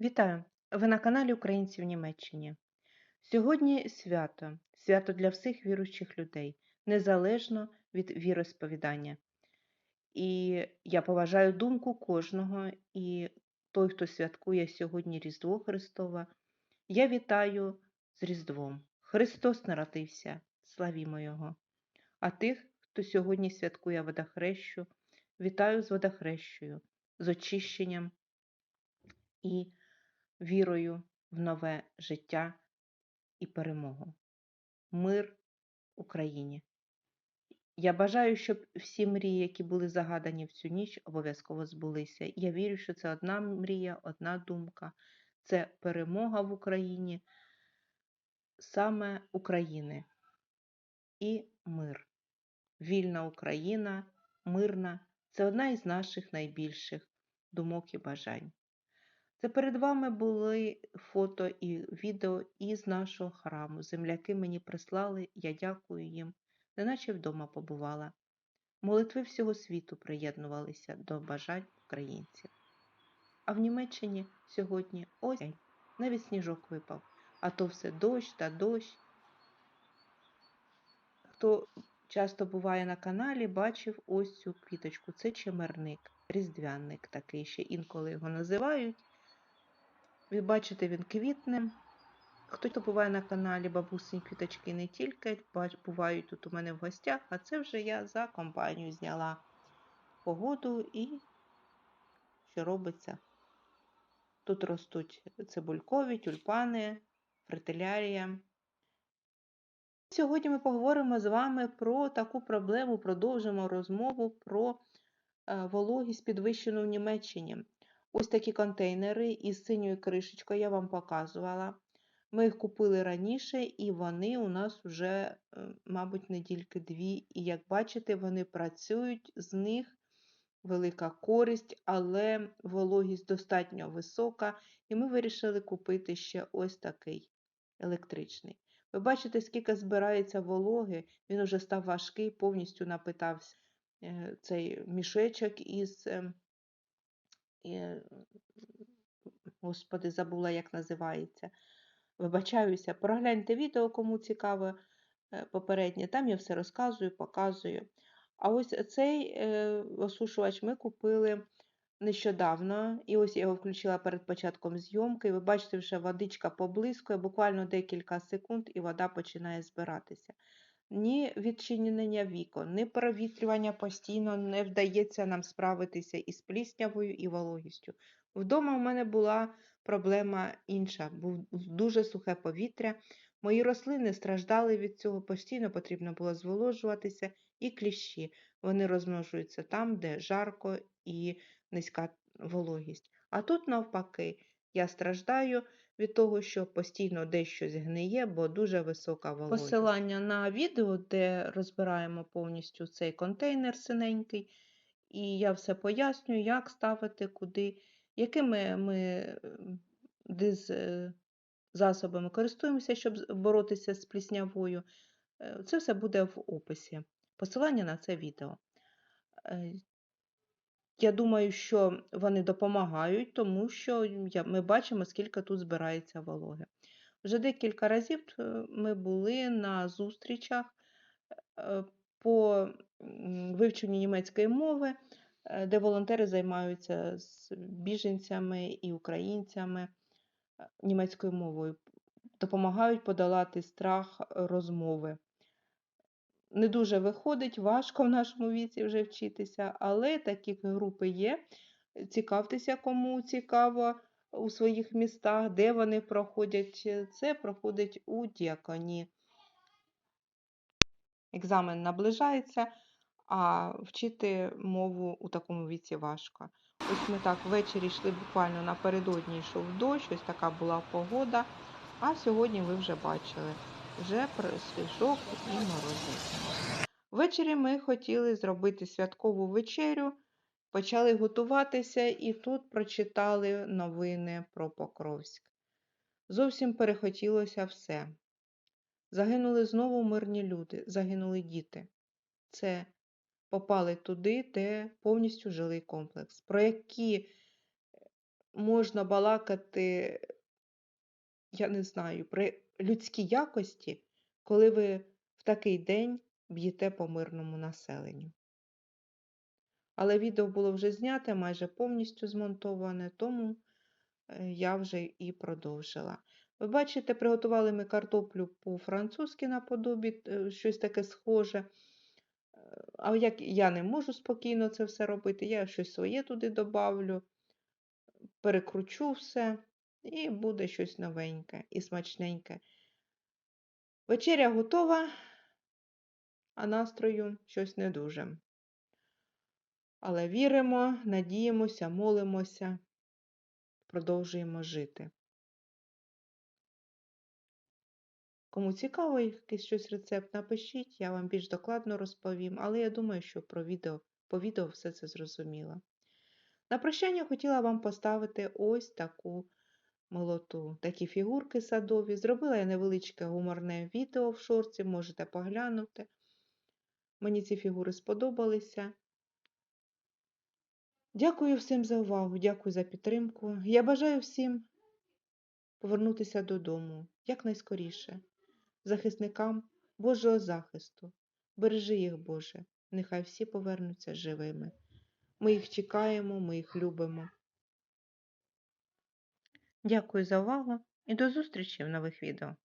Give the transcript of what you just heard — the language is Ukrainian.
Вітаю! Ви на каналі Українці в Німеччині. Сьогодні свято, свято для всіх віруючих людей, незалежно від віросповідання. І я поважаю думку кожного, і той, хто святкує сьогодні Різдво Христове, я вітаю з Різдвом. Христос народився, славімо Його. А тих, хто сьогодні святкує водохрещу, вітаю з водохрещою, з очищенням і вірою в нове життя і перемогу. Мир Україні! Я бажаю, щоб всі мрії, які були загадані в цю ніч, обов'язково збулися. Я вірю, що це одна мрія, одна думка це перемога в Україні, саме України і мир. Вільна Україна, мирна це одна із наших найбільших думок і бажань. Це перед вами були фото і відео із нашого храму. Земляки мені прислали, я дякую їм, неначе вдома побувала. Молитви всього світу приєднувалися до бажань українців. А в Німеччині сьогодні ось навіть сніжок випав, а то все дощ та дощ. Хто часто буває на каналі, бачив ось цю квіточку. Це чемерник, різдвяник такий ще інколи його називають. Ви бачите, він квітне. Хто буває на каналі Бабусині квіточки не тільки бувають тут у мене в гостях, а це вже я за компанію зняла погоду і що робиться. Тут ростуть цибулькові, тюльпани, фритилярія. Сьогодні ми поговоримо з вами про таку проблему, продовжимо розмову про е, вологість підвищену в Німеччині. Ось такі контейнери із синьою кришечкою я вам показувала. Ми їх купили раніше, і вони у нас вже, е, мабуть, недільки дві. І як бачите, вони працюють, з них велика користь, але вологість достатньо висока. І ми вирішили купити ще ось такий електричний. Ви бачите, скільки збирається вологи, він вже став важкий, повністю напитався е, цей мішечок із ем, Господи, забула, як називається. Вибачаюся, прогляньте відео, кому цікаве попереднє. Там я все розказую, показую. А ось цей е, осушувач ми купили нещодавно, і ось я його включила перед початком зйомки. ви бачите, вже водичка поблискує, буквально декілька секунд, і вода починає збиратися ні відчинення вікон, ні провітрювання постійно не вдається нам справитися із пліснявою і вологістю. Вдома у мене була проблема інша, був дуже сухе повітря. Мої рослини страждали від цього, постійно потрібно було зволожуватися і кліщі. Вони розмножуються там, де жарко і низька вологість. А тут, навпаки, я страждаю від того, що постійно дещо згниє, бо дуже висока вологість. Посилання на відео, де розбираємо повністю цей контейнер синенький, і я все пояснюю, як ставити, куди, якими ми диз е, засобами користуємося, щоб боротися з пліснявою. Е, це все буде в описі. Посилання на це відео. Я думаю, що вони допомагають, тому що ми бачимо, скільки тут збирається вологи. Вже декілька разів е, ми були на зустрічах е, по вивченню німецької мови, е, де волонтери займаються з біженцями і українцями німецькою мовою, допомагають подолати страх розмови не дуже виходить, важко в нашому віці вже вчитися, але такі групи є. Цікавтеся, кому цікаво у своїх містах, де вони проходять. Це проходить у діаконі. Екзамен наближається, а вчити мову у такому віці важко. Ось ми так ввечері йшли буквально напередодні йшов дощ, ось така була погода. А сьогодні ви вже бачили вже свіжок і морози. Ввечері ми хотіли зробити святкову вечерю, почали готуватися і тут прочитали новини про Покровськ. Зовсім перехотілося все. Загинули знову мирні люди, загинули діти. Це попали туди, де повністю жилий комплекс. Про які можна балакати, я не знаю, про людські якості, коли ви в такий день б'єте по мирному населенню. Але відео було вже зняте, майже повністю змонтоване, тому е, я вже і продовжила. Ви бачите, приготували ми картоплю по-французьки наподобі, е, щось таке схоже. Е, А як я не можу спокійно це все робити, я щось своє туди добавлю, перекручу все, і буде щось новеньке і смачненьке. Вечеря готова, а настрою щось не дуже. Але віримо, надіємося, молимося, продовжуємо жити. Кому цікаво якийсь щось рецепт, напишіть, я вам більш докладно розповім, але я думаю, що про відео, по відео все це зрозуміло. На прощання хотіла вам поставити ось таку молоту, такі фігурки садові. Зробила я невеличке гуморне відео в шорці, можете поглянути. Мені ці фігури сподобалися. Дякую всім за увагу, дякую за підтримку. Я бажаю всім повернутися додому якнайскоріше, захисникам Божого захисту. Бережи їх, Боже, нехай всі повернуться живими. Ми їх чекаємо, ми їх любимо. Дякую за увагу і до зустрічі в нових відео.